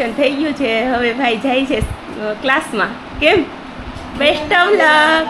Admission થઈ ગયું છે. હવે ભાઈ જાય છે ક્લાસમાં કેમ? Best of luck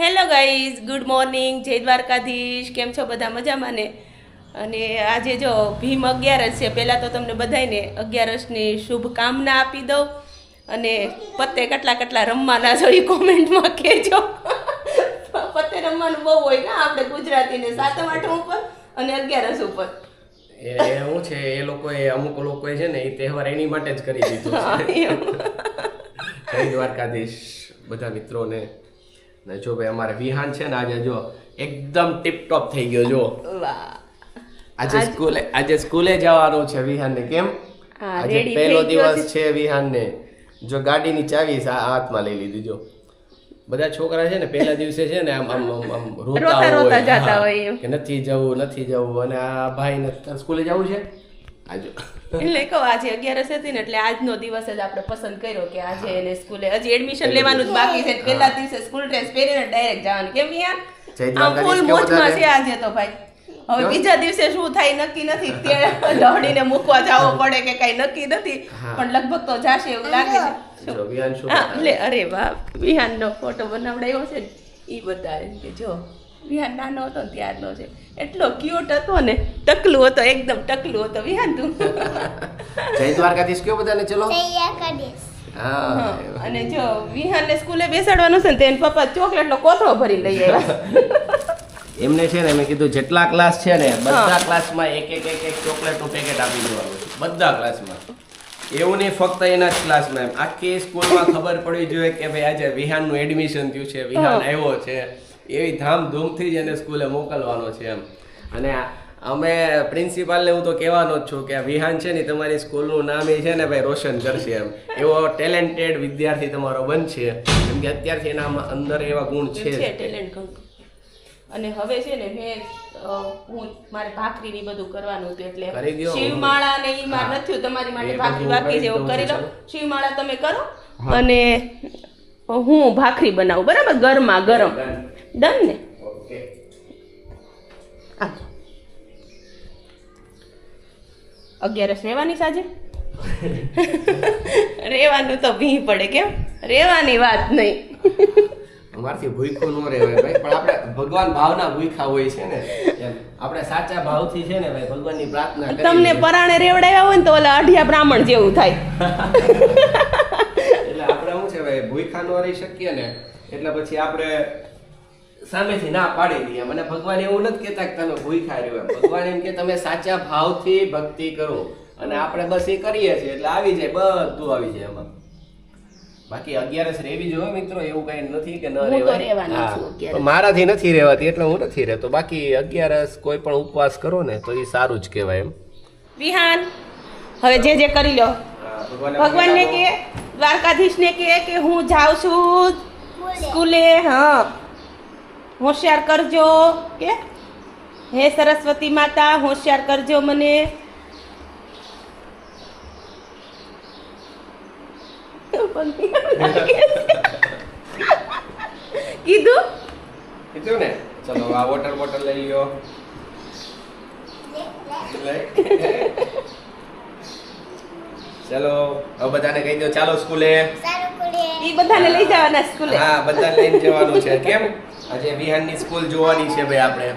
hello guys good morning જય દ્વારકાધીશ. કેમ છો બધા મજામાં ને? અને આજે જો ભીમ અગિયારસ છે, પહેલાં તો તમને બધાને અગિયારસની શુભકામના આપી દઉં. અને પત્તે કેટલા કેટલા રમવાના છો એ કોમેન્ટમાં કહેજો. પત્તે રમવાનું બહુ હોય ને આપણે ગુજરાતીને સાતમ આઠમ ઉપર અને અગિયારસ ઉપર. એ શું છે એ લોકોએ અમુક લોકોએ છે ને એ તહેવાર એની માટે જ કરી દીધો છે. જય દ્વારકાધીશ બધા મિત્રોને. ને જો ભાઈ અમારે વિહાન છે ને આજે જો એકદમ ટીપટોપ થઈ ગયો જો. આજે સ્કૂલે આજે સ્કૂલે જવાનું છે વિહાનને કેમ? હા, આજે પહેલો દિવસ છે. વિહાનને. જો ગાડીની ચાવી હાથમાં લઈ લીધી જો. બધા છોકરા છે ને પહેલા દિવસે છે ને આમ આમ આમ રોતા રોતા જતા હોય. કે નથી જવું નથી જવું. અને આ ભાઈ ને સ્કૂલે જવું છે? આજો. એટલે કહો આજે અગિયારસ હતી ને એટલે આજનો દિવસ જ આપણે પસંદ કર્યો કે આજે એને સ્કૂલે હજી એડમિશન લેવાનું જ બાકી છે પહેલા દિવસે સ્કૂલ ડ્રેસ પહેરીને ડાયરેક્ટ જવાનું. કેમ યાર? આમ ફૂલ મોજમાં છે આજે તો ભાઈ. હવે બીજા દિવસે શું થાય નક્કી નથી. ત્યાં દોડીને મૂકવા જવો પડે કે કઈ નક્કી નથી. પણ લગભગ તો જાશે એવું લાગે છે. જો વિહાન શું લે અરે બાપ વિહાનનો ફોટો બનાવડાયો છે ને એ બતાવે કે જો. વિહાન નાનો હતો ને ત્યારનો છે. એટલો ક્યુટ હતો ને ટકલું હતો એકદમ ટકલું હતો વિહાન તું. જય દ્વારકાધીશ કયો બધાને ચલો? હા હા, અને જો વિહાનને સ્કૂલે બેસાડવાનું છે ને તેને પપ્પા ચોકલેટનો કોથળો ભરી લઈ આવ્યા. એમને છે ને મેં કીધું જેટલા ક્લાસ છે ને બધા ક્લાસમાં એક એક એક એક ચોકલેટનું પેકેટ આપી દેવાનું બધા ક્લાસમાં એવું નહીં ફક્ત એના જ ક્લાસમાં એમ આખી સ્કૂલમાં ખબર પડવી જોઈએ કે ભાઈ આજે વિહાનનું એડમિશન થયું છે વિહાન આવ્યો છે. એવી ધામધૂમથી જ એને સ્કૂલે મોકલવાનો છે એમ. અને અમે પ્રિન્સિપાલને હું તો કહેવાનો જ છું કે વિહાન છે ને તમારી સ્કૂલનું નામ એ છે ને ભાઈ રોશન કરશે એમ. એવો ટેલેન્ટેડ વિદ્યાર્થી તમારો બનશે. કેમ કે અત્યારથી એના અંદર એવા ગુણ છે ટેલેન્ટ અને હવે છે ને મેં હું મારે ભાખરી ને બધું કરવાનું હતું એટલે. શિવમાળા ને ઈ માર નથી તમારી માટે ભાખરી બાકી છે કરી લો શિવમાળા તમે કરો અને હું ભાખરી બનાવું બરાબર? ગરમા ગરમ. ડન. ને. અગિયારસ રહેવાની સાજે? રેવાનું તો ભી પડે કેમ? રેવાની વાત નહીં. અમારથી ભૂખ્યું ન રહેવાય ભાઈ. પણ આપણે ભગવાન ભાવના ભૂખા હોય છે ને એમ. આપણે સાચા ભાવથી છે ને ભાઈ ભગવાનની પ્રાર્થના કરી તમને પરાણે રેવડાવ્યા હોય ને તો ઓલા અઢિયા બ્રાહ્મણ જેવું થાય. એટલે આપણે શું છે ભાઈ ભૂખ્યા ન રહી શકીએ ને એટલે પછી આપણે સામેથી ના પાડી દઈએ. મને ભગવાન એવું નથી કહેતા કે તમે ભૂખ્યા રહ્યો એમ. ભગવાન એમ કે તમે સાચા ભાવથી ભક્તિ કરો. અને આપણે બસ એ કરીએ છીએ એટલે આવી જાય બધું આવી જાય એમાં. બાકી અગિયારસ રેવી જોઈએ મિત્રો એવું કઈ નથી કે ન અગિયારસ. મારાથી નથી રેવાતી એટલે હું નથી રહેતો. બાકી અગિયારસ કોઈ પણ ઉપવાસ કરો ને તો એ સારું જ કહેવાય એમ. વિહાન હવે જે જે કરી લો. ભગવાનને કે દ્વારકાધીશને કે કે હું જાઉં છું સ્કૂલે હા. હોશિયાર કરજો કે? હે સરસ્વતી માતા હોશિયાર કરજો મને. કીધું? કીધું ને ચલો આ વોટર બોટલ લઈ લ્યો. ચલો હવે બધાને કહી દો ચાલો સ્કૂલે. સારું બધાને લઈ જવાના સ્કૂલે? હા બધાને લઈને જવાનું છે. કેમ? આજે વિહાનની સ્કૂલ જોવાની છે ભાઈ આપણે.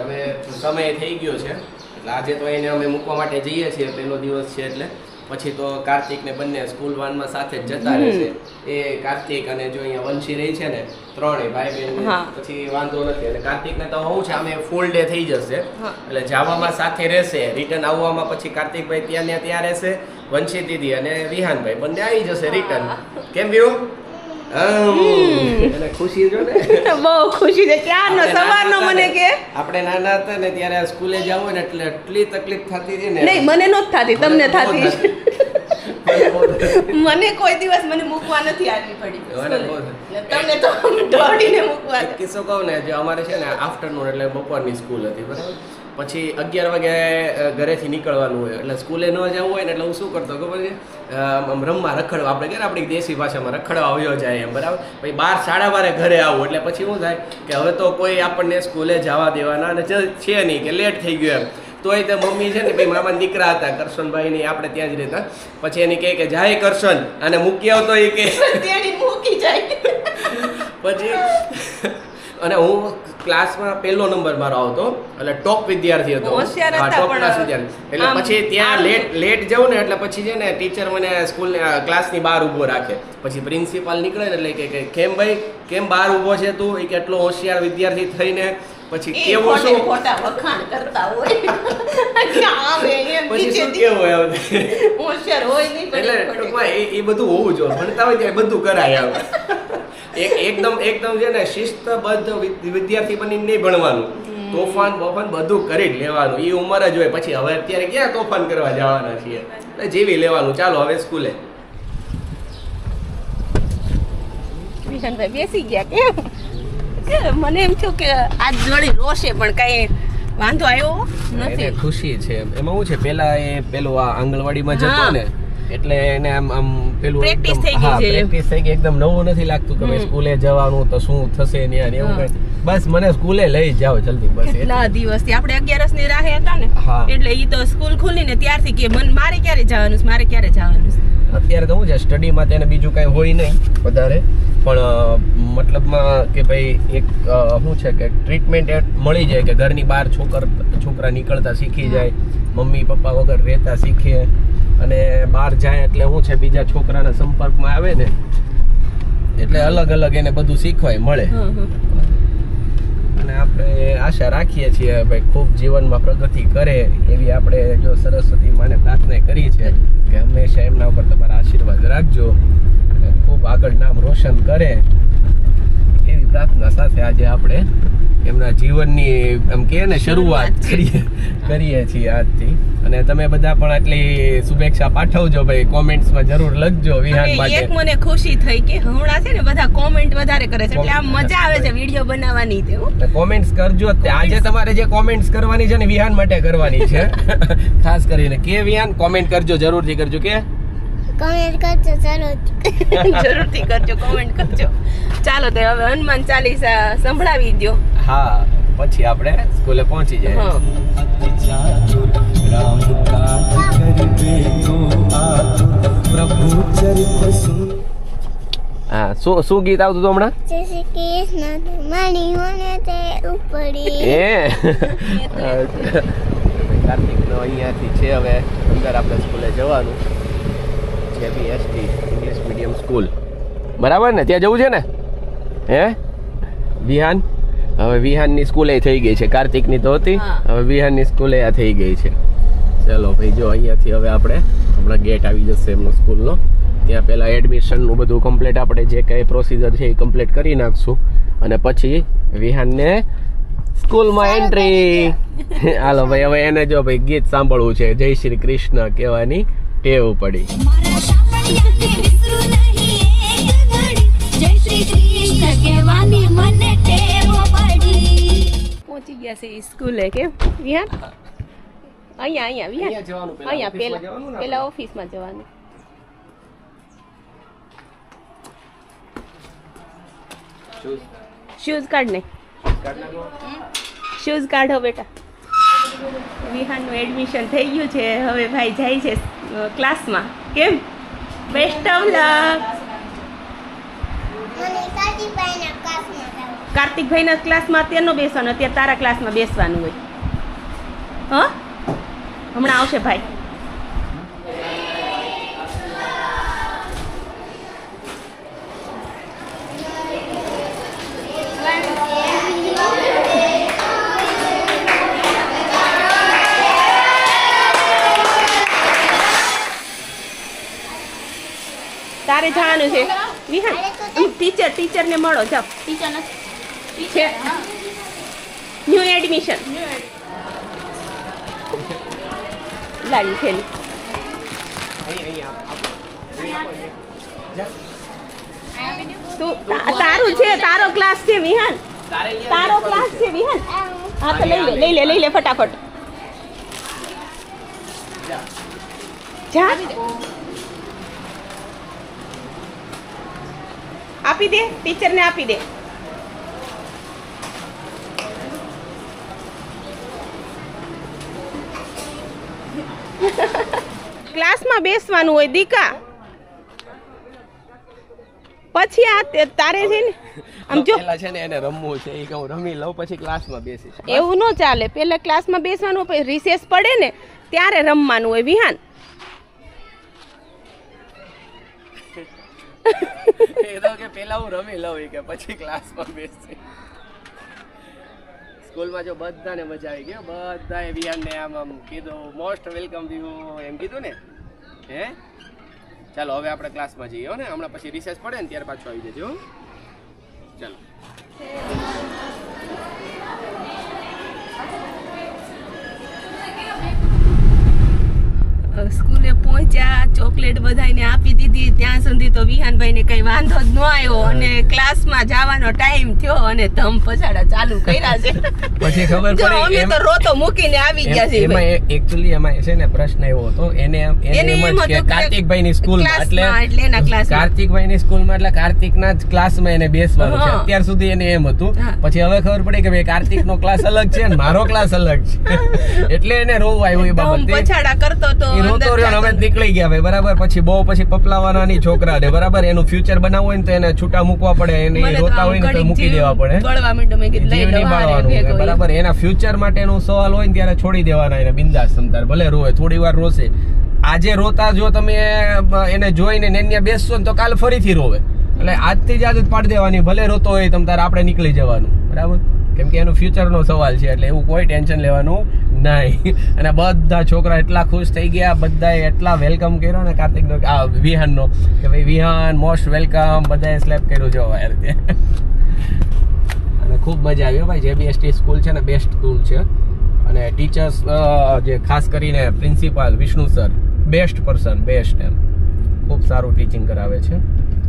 હવે સમય થઈ ગયો છે. એટલે આજે તો એને અમે મૂકવા માટે જઈએ છીએ પહેલો દિવસ છે એટલે. પછી તો કાર્તિક ને બંને સ્કૂલ વાનમાં સાથે જ જતા રહેશે એ કાર્તિક અને જો અહીંયા વંશી રહી છે ને ત્રણેય ભાઈ બહેન પછી વાંધો નથી. અને કાર્તિક ને તો હું છે અમે ફૂલ ડે થઈ જશે. એટલે જવામાં સાથે રહેશે. રિટર્ન આવવામાં પછી કાર્તિકભાઈ ત્યાં ને ત્યાં રહેશે. વંશી દીદી અને વિહાનભાઈ બંને આવી જશે રિટર્ન કેમ વ્યુ ખુશી જો ને. બહુ ખુશી છે. ક્યારનો સવારનો મને કે? આપણે નાના હતા ને ત્યારે સ્કૂલે જવું ને એટલે એટલી તકલીફ થતી હતી ને. નહીં મને નહોતી થતી તમને મને થતી. મને કોઈ દિવસ મને મૂકવા નથી આવી પડી. તમને તો દોડીને મૂકવા. કિસ્સો કહું ને જો અમારે છે ને આફ્ટરનૂન એટલે બપોરની સ્કૂલ હતી બરાબર? પછી અગિયાર વાગે ઘરેથી નીકળવાનું હોય. એટલે સ્કૂલે ન જવું હોય ને એટલે હું શું કરતો ખબર છે? રમવા રખડવા. આપણે કે આપણી દેશી ભાષામાં રખડવા આવ્યો જાય એમ બરાબર? પછી બાર સાડા બારે ઘરે આવું. એટલે પછી શું થાય કે હવે તો કોઈ આપણને સ્કૂલે જવા દેવાના અને છે નહીં કે લેટ થઈ ગયું એમ. તોય તે મમ્મી છે ને ભાઈ મામા દીકરા હતા કરશનભાઈ ની આપણે ત્યાં જ રહેતા. પછી એની કહે કે જાય કરશન. અને મૂકી આવતો એ કે મૂકી જાય. પછી અને હું ક્લાસમાં પહેલો નંબર મારો આવતો એટલે ટોપ વિદ્યાર્થી હતો ટોપ class વિદ્યાર્થી. એટલે પછી ત્યાં લેટ લેટ જવું ને એટલે પછી છે ને ટીચર મને સ્કૂલ ક્લાસની બહાર ઊભો રાખે. પછી પ્રિન્સિપાલ નીકળે ને એટલે કે કે કેમ ભાઈ કેમ બહાર ઊભો છે તું? એ કેટલો હોશિયાર વિદ્યાર્થી થઈને. પછી કેવો શું? ખોટા વખાણ કરતા હોય. પછી શું કેવું એમ? હોશિયાર હોય નહીં એટલે ટૂંકમાં એ બધું હોવું જોઈએ. ભણતા હોય ત્યાં બધું કરાય આવે એક એકદમ એકદમ છે ને શિસ્તબદ્ધ વિદ્યાર્થી બનીને નહીં ભણવાનું. તોફાન બોફાન બધું કરી જ લેવાનું. એ ઉંમર જ હોય. પછી હવે અત્યારે ક્યાં તોફાન કરવા જવાના છીએ? એટલે જીવી લેવાનું. ચાલો હવે સ્કૂલે. બેસી ગયા કેમ મને એમ થયું કે આજ જોડી રોશે પણ કઈ વાંધો આવ્યો નથી. ખુશી છે. એમાં શું છે પેલા એ પેલું આ આંગણવાડીમાં જતો ને એટલે એને આમ આમ પેલું પ્રેક્ટિસ થઈ ગઈ છે. પ્રેક્ટિસ થઈ ગઈ એકદમ નવું નથી લાગતું કે સ્કૂલે જવાનું તો શું થશે ને યાર એવું કઈ બસ મને સ્કૂલે લઈ જાવ જલ્દી બસ એટલું. કેટલા દિવસથી આપણે અગિયારસની રાહે હતા ને હા. એટલે ઈ તો સ્કૂલ ખુલી ને ત્યારથી કે મન મારે ક્યારે જવાનું છે? મારે ક્યારે જવાનું છે? અત્યારે તો શું છે સ્ટડીમાં તેને બીજું કાંઈ હોય નહીં વધારે પણ મતલબમાં કે ભાઈ એક શું છે કે ટ્રીટમેન્ટ મળી જાય કે ઘરની બહાર છોકર છોકરા નીકળતા શીખી જાય મમ્મી પપ્પા વગર રહેતા શીખે અને બહાર જાય એટલે શું છે બીજા છોકરાના સંપર્કમાં આવે ને એટલે અલગ અલગ એને બધું શીખવાય મળે. અને આપણે આશા રાખીએ છીએ ભાઈ ખૂબ જીવનમાં પ્રગતિ કરે એવી આપણે જો સરસ્વતી માને પ્રાર્થના કરી છે કે હંમેશા એમના ઉપર તમારા આશીર્વાદ રાખજો ખૂબ આગળ નામ રોશન કરે એવી પ્રાર્થના સાથે આજે આપણે એમના જીવનની એમ કહે ને શરૂઆત કરીએ કરીએ છીએ આજથી. અને તમે બધા પણ આટલી શુભેચ્છા પાઠવજો ભાઈ કોમેન્ટ્સમાં જરૂર લખજો વિહાન માટે. એક મને ખુશી થઈ કે હમણાં છે ને બધા કોમેન્ટ વધારે કરે છે એટલે આમ મજા આવે છે વીડિયો બનાવવાની તે કોમેન્ટ્સ કરજો. આજે તમારે જે કોમેન્ટ્સ કરવાની છે ને વિહાન માટે કરવાની છે. ખાસ કરીને કે વિહાન કોમેન્ટ કરજો જરૂરથી કરજો કે? કમેન્ટ કરજો ચાલો જરૂરથી કરજો કોમેન્ટ કરજો. ચાલો તે હવે હનુમાન ચાલીસા સંભળાવી દ્યો. હા પછી આપણે સ્કૂલે પહોંચી જઈએ. હા. શું શું ગીત આવતું હતું હમણાં? કાર્તિકનો અહીંયાથી છે હવે અંદર આપણે સ્કૂલે જવાનું. છે B ST English medium school. બરાબર ને? ત્યાં જવું છે ને? હે? વિહાન હવે વિહાનની સ્કૂલે થઈ ગઈ છે. કાર્તિકની તો હતી. હવે વિહાનની સ્કૂલે આ થઈ ગઈ છે. ચલો ભાઈ જો અહીંયાથી હવે આપણે હમણાં ગેટ આવી જશે એમનો સ્કૂલનો. ત્યાં પહેલાં એડમિશનનું બધું કમ્પ્લીટ આપણે જે કંઈ પ્રોસિજર છે એ કમ્પ્લીટ કરી નાખશું. અને પછી વિહાનને સ્કૂલમાં એન્ટ્રી હાલો ભાઈ હવે એને જો ભાઈ ગીત સાંભળવું છે. જય શ્રી કૃષ્ણ કહેવાની ટેવ પડી. જય શ્રી કૃષ્ણ કહેવાની મને ટેવ પડી પહોંચી ગયા છે સ્કૂલે કેમ? વિહાન? અહીંયા અહીંયા વિહાન? અહીંયા પેલા પેલા ઓફિસમાં જવાનું. શૂઝ કાઢ ને શૂઝ કાઢો બેટા. વિહાનનું એડમિશન થઈ ગયું છે હવે ભાઈ જાય છે ક્લાસમાં કેમ? બેસ્ટ ઓફ લક કાર્તિકભાઈના ક્લાસમાં અત્યારનો બેસવાનો અત્યારે તારા ક્લાસમાં બેસવાનું હોય. હ? હમણાં આવશે ભાઈ. તારે જવાનું છે. વિહાન ટીચર ટીચરને મળો જાઓ. ન્યુ એડમિશન લાવી થેલી. તારું છે, તારો ક્લાસ છે, વિહાન. તારો ક્લાસ છે, વિહાન. હા, તો લઈ લે લઈ લે લઈ લે, ફટાફટ. જા. આપી દે ટીચરને આપી દે. ક્લાસમાં બેસવાનું હોય દીકા. પછી આ તારે છે ને આમ જો. પેલા છે ને એને રમવું છે એ કહું રમી લઉં પછી ક્લાસમાં બેસીશ. એવું ન ચાલે. પેલા ક્લાસમાં બેસવાનું પછી રિસેસ પડે ને ત્યારે રમવાનું હોય વિહાન. એ તો કે પેલા હું રમી લઉં કે પછી ક્લાસમાં બેસી સ્કૂલમાં જો બધાને મજા આવી ગઈ. બધાએ વિહાનને આમ આમ કીધું મોસ્ટ વેલકમ વ્યુ એમ કીધું ને? હે? ચાલો, હવે આપણે ક્લાસમાં જઈએ હો ને. હમણાં પછી રિસેસ પડે ને ત્યાર પાછું આવી જજો. ચાલો. સ્કૂલે પહોંચ્યા, ચોકલેટ બધાને આપી દીધી, ત્યાં સુધી તો વિહાનભાઈને કઈ વાંધો જ ન આવ્યો અને ક્લાસમાં જવાનો ટાઈમ થયો અને ધમ પછાડા ચાલુ કર્યા છે. પછી ખબર પડી અમે તો રોતો મૂકીને આવી ગયા છે એમાં એક્ચ્યુઅલી એમાં છે ને પ્રશ્ન એવો હતો. એને એને એમ જ કે કાર્તિકભાઈ ની સ્કૂલ ક્લાસમાં, એટલે એના ક્લાસમાં. કાર્તિકભાઈની સ્કૂલમાં એટલે કાર્તિકના જ ક્લાસમાં એને બેસવાનું છે. અત્યાર સુધી એને એમ હતું. પછી હવે ખબર પડી કે ભાઈ કાર્તિક નો ક્લાસ અલગ છે ને મારો ક્લાસ અલગ છે. એટલે એને રોવું આવ્યું એ બાબતે. પછાડા કરતો તો રોતો રહ્યો અમે નીકળી ગયા ભાઈ બરાબર? પછી બહુ પછી પપલાવાના ની છોકરા ને બરાબર? એનું ફ્યુચર બનાવવું હોય ને તો એને છૂટા મૂકવા પડે એને રોતા હોય ને તો મૂકી દેવા પડે. બરાબર? એના ફ્યુચર માટેનો સવાલ હોય ને ત્યારે છોડી દેવાના એને બિંદાસ સમતાર ભલે રોવે થોડી વાર રોશે. આજે રોતા જો તમે એને જોઈને નેન્યા બેસશો ને તો કાલ ફરીથી રોવે. એટલે આજથી જ આદત પાડી દેવાની ભલે રોતો હોય તમ તારે આપણે નીકળી જવાનું બરાબર? કેમ કે એનું ફ્યુચરનો સવાલ છે, એટલે એવું કોઈ ટેન્શન લેવાનું નહીં. અને બધા છોકરા એટલા ખુશ થઈ ગયા, બધાએ એટલા વેલકમ કર્યો ને કાર્તિકનો, આ, વિહાનનો, કે ભાઈ, વિહાન મોસ્ટ વેલકમ બધાએ સ્લેપ કર્યું જો આ રીતે અને ખૂબ મજા આવી ભાઈ જેબીએસટી સ્કૂલ છે ને બેસ્ટ સ્કૂલ છે. અને ટીચર્સ જે ખાસ કરીને principal Vishnu sir best person best એમ. ખૂબ સારું ટીચિંગ કરાવે છે.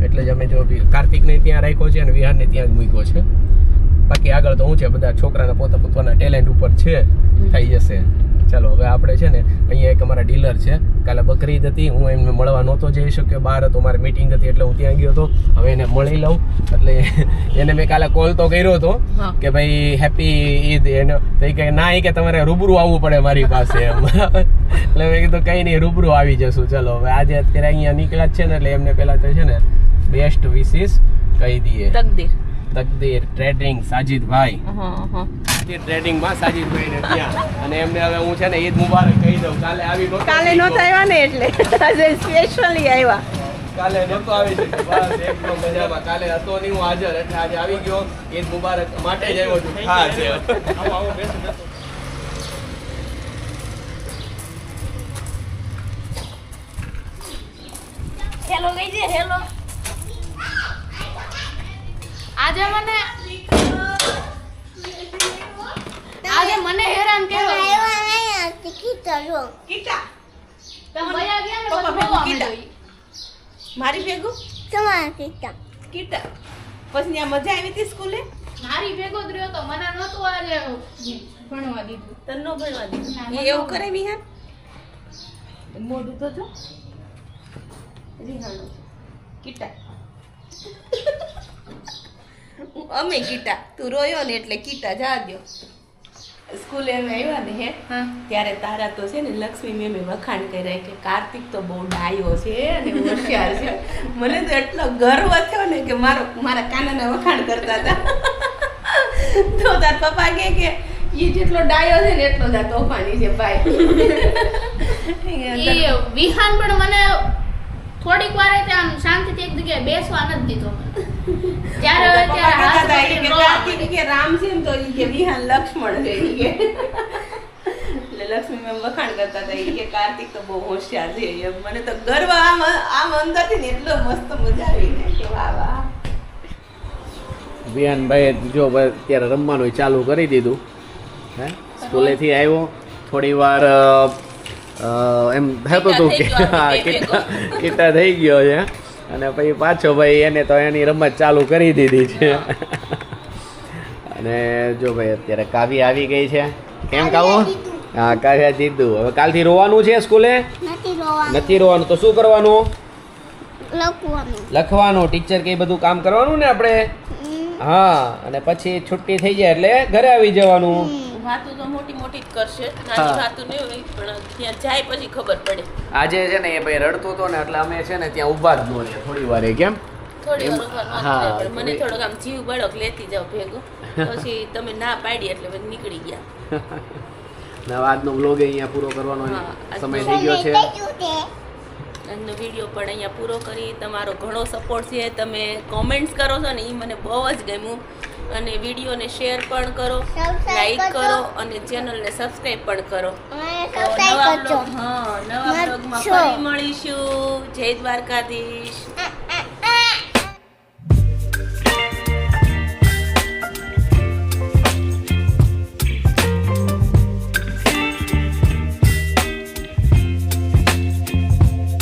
એટલે જ અમે જો કાર્તિકને ત્યાં રાખ્યો છે અને વિહારને ત્યાં જ મૂક્યો છે. બાકી આગળ તો હું છે બધા છોકરાના પોતા પોતાના ટેલેન્ટ ઉપર છે થઈ જશે. ચાલો હવે આપણે છે ને અહીંયા એક અમારા ડીલર છે કાલે બકરી હતી હું એમને મળવા નહોતો જઈ શક્યો બહાર હતો મારે મીટિંગ હતી એટલે હું ત્યાં ગયો હતો હવે એને મળી લઉં. એટલે એને મેં કાલે કોલ તો કર્યો હતો કે ભાઈ હેપી ઈદ એને તો કે ના એ કે તમારે રૂબરૂ આવવું પડે મારી પાસે. એમ. એટલે મેં કીધું કંઈ નહીં રૂબરૂ આવી જશું. ચલો હવે આજે અત્યારે અહીંયા નીકળ્યા જ છે ને એટલે એમને પહેલાં તો છે ને બેસ્ટ વિશિસ કહી દઈએ. તકદીર. તકદીર ટ્રેડિંગ સાજિદભાઈ. હા હા ટ્રેડિંગમાં સાજીદભાઈ ને ત્યાં. અને એમને હવે હું છે ને ઈદ મુબારક કહી દઉં. કાલે આવી નહોતો કાલે. નહોતા આવ્યા ને એટલે. આજે સ્પેશિયલી આવ્યા. કાલે નહોતો આવી શક્યો. બસ એકદમ મજામાં. કાલે હતો નહીં હું હાજર. એટલે આજે આવી ગયો. ઈદ મુબારક માટે જ આવ્યો છું. ખાસ બેસો હેલો કહી દે હેલો. આજે મને આજે મને હેરાન કર્યો. આવ્યા નહીં ટિકિટ જો કીટા તમે ગયા ને. માંડ્યો મારી ભેગું? તમારા ટીચર કીટા પછી આ મજા આવી હતી સ્કૂલે? મારી ભેગો જ રહ્યો તો મને નહોતું આજે ભણવા દીધું. તને ન ભણવા દીધું? એ એવું કરે કરે વિહાન? મોઢું તો જો. રિહાણું કીટા અમે કીટા તું રોયો ને એટલે કીટા જા દ્યો સ્કૂલે અમે આવ્યા ને હે ત્યારે તારા તો છે ને લક્ષ્મી મેમે વખાણ કર્યા કે કાર્તિક તો બહુ ડાયો છે અને હોશિયાર છે. મને તો એટલો ગર્વ થયો ને કે મારો મારા કાનાના વખાણ કરતા હતા. તો તાર પપ્પા કે કે એ જેટલો ડાયો છે ને એટલો જ આ તોફાની છે ભાઈ. એ વિહાન પણ મને થોડીક વાર આમ શાંતિથી એક જગ્યાએ બેસવા નથી દીધો. મને. તો ઈ કે વિહાન લક્ષ્મણ છે ઈ કે. લક્ષ્મી મેમ વખાણ કરતા હતા ઈ કે કાર્તિક તો બહુ હોશિયાર છે એમ. મને તો ગર્વ આમ આમ અંદરથી ને એટલો મસ્ત મજા આવી ને કે વાહ વાહ. વિહાનભાઈ જો અત્યારે રમવાનું ચાલુ કરી દીધું. હે? સ્કૂલેથી આવ્યો. થોડી વાર એમ થતું હતું કે થઈ હા કિટ્ટા થઈ ગયો છે. અને પછી પાછો ભાઈ એને તો એની રમત ચાલુ કરી દીધી છે. અને જો ભાઈ અત્યારે કાવ્ય આવી ગઈ છે. કેમ કાવો હા કાવ્યા જીતું. હવે કાલથી રોવાનું છે સ્કૂલે? નથી રોવાનું. તો શું કરવાનું? લખવાનું. લખવાનું. ટીચર કે બધું કામ કરવાનું ને આપણે? હા અને પછી છુટ્ટી થઈ જાય એટલે ઘરે આવી જવાનું. વાતું તો મોટી મોટી જ કરશે. નાની વાતું નહીં હોય પણ ત્યાં જાય પછી ખબર પડે. આજે છે ને એ ભાઈ રડતો હતો ને એટલે અમે છે ને ત્યાં ઊભા જ ન થોડી વાર કેમ થોડી વાર હા, મને થોડોક આમ જીવ બળક લેતી જાવ ભેગું. પછી તમે ના પાડી એટલે પછી નીકળી ગયા. આજનો બ્લોગ અહીંયા પૂરો કરવાનો સમય થઈ ગયું છે. આજનો વીડિયો પણ અહીંયા પૂરો કરી. તમારો ઘણો સપોર્ટ છે. તમે કોમેન્ટ્સ કરો છો ને એ મને બહુ જ ગમ્યું. અને વિડીયોને શેર પણ કરો લાઇક લાઈક કરો અને ચેનલને સબસ્ક્રાઈબ પણ કરો. નવા હા નવા બ્લોગમાં ફરી મળીશું. જય દ્વારકાધીશ.